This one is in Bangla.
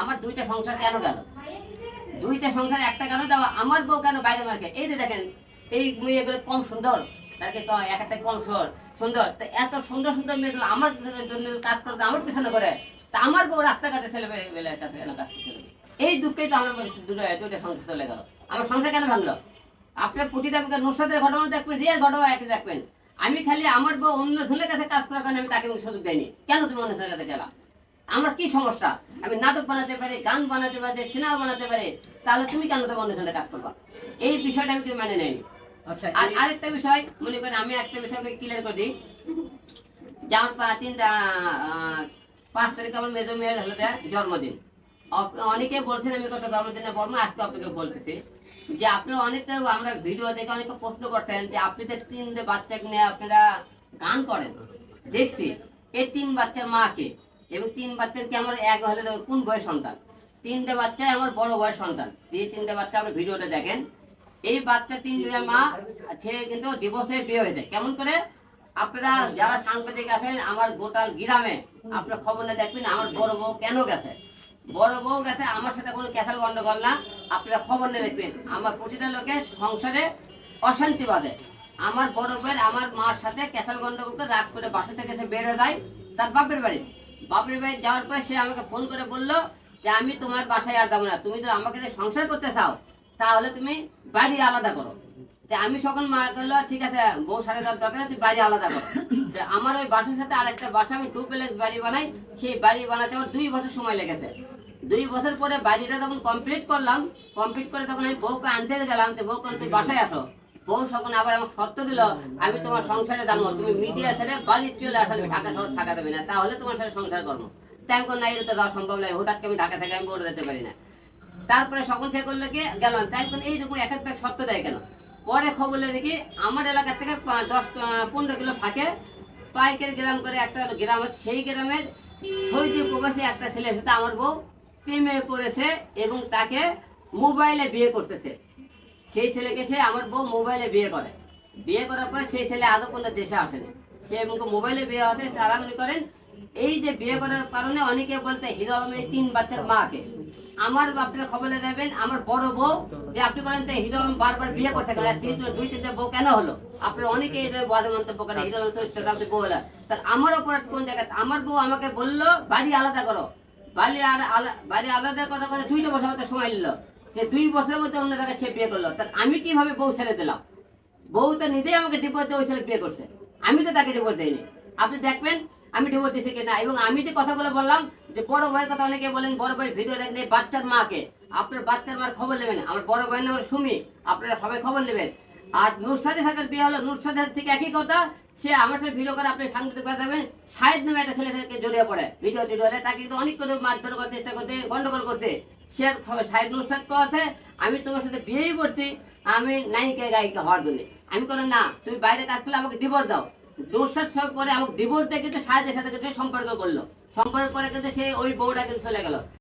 আমার দুইটা সংসার কেন গেল? দুইটা সংসার, একটা কেন? দেওয়া আমার বউ কেন বাইরে মার্কে এই যে দেখেন, এই মেয়েগুলো কম সুন্দর। তাকে এক একটা কম সুন্দর সুন্দর। তা এত সুন্দর সুন্দর মেয়েগুলো আমার জন্য কাজ করতে আমার পিছনে করে তা আমার বউ রাস্তাঘাটে ছেলে বেলে কাছে কেন কাজ করতে এই দুঃখেই তো আমার মধ্যে দুটো দুটো সংসার চলে গেল। আমার সংসার কেন ভাঙলো? আপনার প্রতিটা নুসাদের ঘটনা দেখবেন রিয়াল ঘটনা একই দেখবেন। আমি খালি আমার বউ অন্য ছেলের কাছে কাজ করার কারণে আমি তাকে সুযোগ দেয়নি কেন তুমি অন্য ছেলের কাছে গেলাম আমার কি সমস্যা? আমি নাটক বানাতে পারি গান বানাতে পারি সিনেমা বানাতে পারি তাহলে তুমি কেন তো অন্য ছেলে কাজ করবা? এই বিষয়টা আমি কিন্তু মানে নেয়নি। আচ্ছা আর আরেকটা বিষয় মনে করেন আমি একটা বিষয় আমি ক্লিয়ার করি যেমন পা- তিনটা পাঁচ তারিখ আমার মেজো মেয়ের হলো জন্মদিন। অনেকে বলছেন আমি কত জন্মদিনে বলব আজকে আপনাকে বলতেছি যে আপনারা অনেকটা আমরা ভিডিও দেখে অনেকে প্রশ্ন করছেন যে আপনি যে তিনটে বাচ্চাকে নিয়ে আপনারা গান করেন দেখছি। এই তিন বাচ্চার মাকে এবং তিন বাচ্চার কি আমার এক হলে কোন বয়স সন্তান? তিনটে বাচ্চাই আমার বড় বয়স সন্তান। এই তিনটে বাচ্চা আপনি ভিডিওটা দেখেন। এই বাচ্চা তিনজনের মা ছেলে কিন্তু ডিভোর্সে বিয়ে হয়েছে কেমন করে? আপনারা যারা সাংবাদিক আছেন, আমার গোটাল গ্রামে আপনার খবর না দেখবেন, আমার বড় বউ কেন গেছে? বড় বউ গেছে, আমার সাথে কোনো ক্যাথাল গন্ডগোল না। আপনারা খবর নিয়ে দেখবেন, আমার প্রতিটা লোকের সংসারে অশান্তি বাঁধে। আমার বড় বউয়ের, আমার মার সাথে ক্যাথাল গন্ডগোল করে রাগ করে বাসা থেকে বেরো যায় তার বাপের বাড়ি। বাপের বাড়ি যাওয়ার পরে সে আমাকে ফোন করে বলল যে, আমি তোমার বাসায় আর যাব না। তুমি যদি আমাকে যদি সংসার করতে চাও, তাহলে তুমি বাড়ি আলাদা করো। আমি সকল মা করল, ঠিক আছে, বউ সাড়ে দশ দরকার তুই বাড়ি আলাদা করো। আমার ওই বাসার সাথে আরেকটা বাসা, আমি টু প্লেস বাড়ি বানাই। সেই বাড়ি বানাতে আমার দুই বছর সময় লেগেছে। দুই বছর পরে বাড়িটা যখন কমপ্লিট করলাম। কমপ্লিট করে তখন আমি বউকে আনতে গেলাম। তো বউ তুই বাসায় আসো। বউ তখন আবার আমাকে শর্ত দিল, আমি তোমার সংসারে দাম তুমি মিডিয়া ছেড়ে বাড়ি চলে আসলে ঢাকা শহর থাকা দেবে না, তাহলে তোমার সাথে সংসার করব। তাই আমি না এটা তো যাওয়া সম্ভব নয় হুটাট আমি ঢাকা থেকে আমি বলে যেতে পারি না। তারপরে সকল থেকে করলে কি গেলাম তাই এইরকম এক এক শর্ত দেয় কেন? পরে খবর কি, আমার এলাকা থেকে দশ পনেরো কিলো ফাঁকে পাইকের গ্রাম করে একটা গ্রাম আছে, সেই গ্রামের সৌদি প্রবাসী একটা ছেলের সাথে আমার বউ প্রেমে পড়েছে এবং তাকে মোবাইলে বিয়ে করতেছে। সেই ছেলেকে সে আমার বউ মোবাইলে বিয়ে করে। বিয়ে করার পরে সেই ছেলে আদৌ পর্যন্ত দেশে আসেনি। সে এবং মোবাইলে বিয়ে হতে তারা মনে করেন, এই যে বিয়ে করার কারণে অনেকে বলতে হিরো আলমের তিন বাচ্চার মাকে। আমার আপনারা খবরে নেবেন, আমার বড় বউ, যে আপনি করেন তো হিরো আলম বারবার বিয়ে করতে গেলেন দুই তিনটে বউ কেন হলো? আপনি অনেকে বাদে মন্তব্য করেন, হিরো আলম চরিত্রটা আপনি বউ হলেন তাহলে আমার অপরাধ কোন জায়গায় আমার বউ আমাকে বলল, বাড়ি আলাদা করো। বাড়ি আর বাড়ি আলাদার কথা কথা দুইটা মতো সময় নিল। সে দুই বছরের মধ্যে অন্য জায়গায় সে বিয়ে করল। তাহলে আমি কীভাবে বউ ছেড়ে দিলাম? বউ তো নিজেই আমাকে ডিভোর্স দিয়ে ওই ছেলে বিয়ে করছে। আমি তো তাকে ডিভোর্স দিইনি। আপনি দেখবেন, আমি ডিভোর্স দিচ্ছি কিনা? এবং আমি যে কথাগুলো বললাম, যে বড় ভাইয়ের কথা অনেকে বলেন, বড় ভাইয়ের ভিডিও দেখেন বাচ্চার মাকে। আপনার বাচ্চার মার খবর নেবেন, আমার বড় ভাইয়ের নাম সুমি। আপনারা সবাই খবর নেবেন। আর নুরসাদের সাথে বিয়ে হলো, নুরসাদের থেকে একই কথা। সে আমার সাথে ভিডিও করে, আপনি সাংবাদিক কথা দেবেন শাহেদ নামে একটা ছেলে থেকে, জড়িয়ে পড়ে। ভিডিও টিডিও হলে তাকে কিন্তু অনেক করে মারধর করার চেষ্টা করতে, গন্ডগোল করছে সে শাহেদ নুরসাদ আছে, আমি তোমার সাথে বিয়েই করছি, আমি নায়িকা গায়িকা হওয়ার জন্য। আমি কোনো না, তুমি বাইরে কাজ করলে আমাকে ডিভোর্স দাও। নুরসাদ সব করে, আমাকে ডিভোর্স দিয়ে কিন্তু শাহেদের সাথে কিন্তু সম্পর্ক করল। সম্পর্ক করে কিন্তু সে ওই বউটা কিন্তু চলে গেল।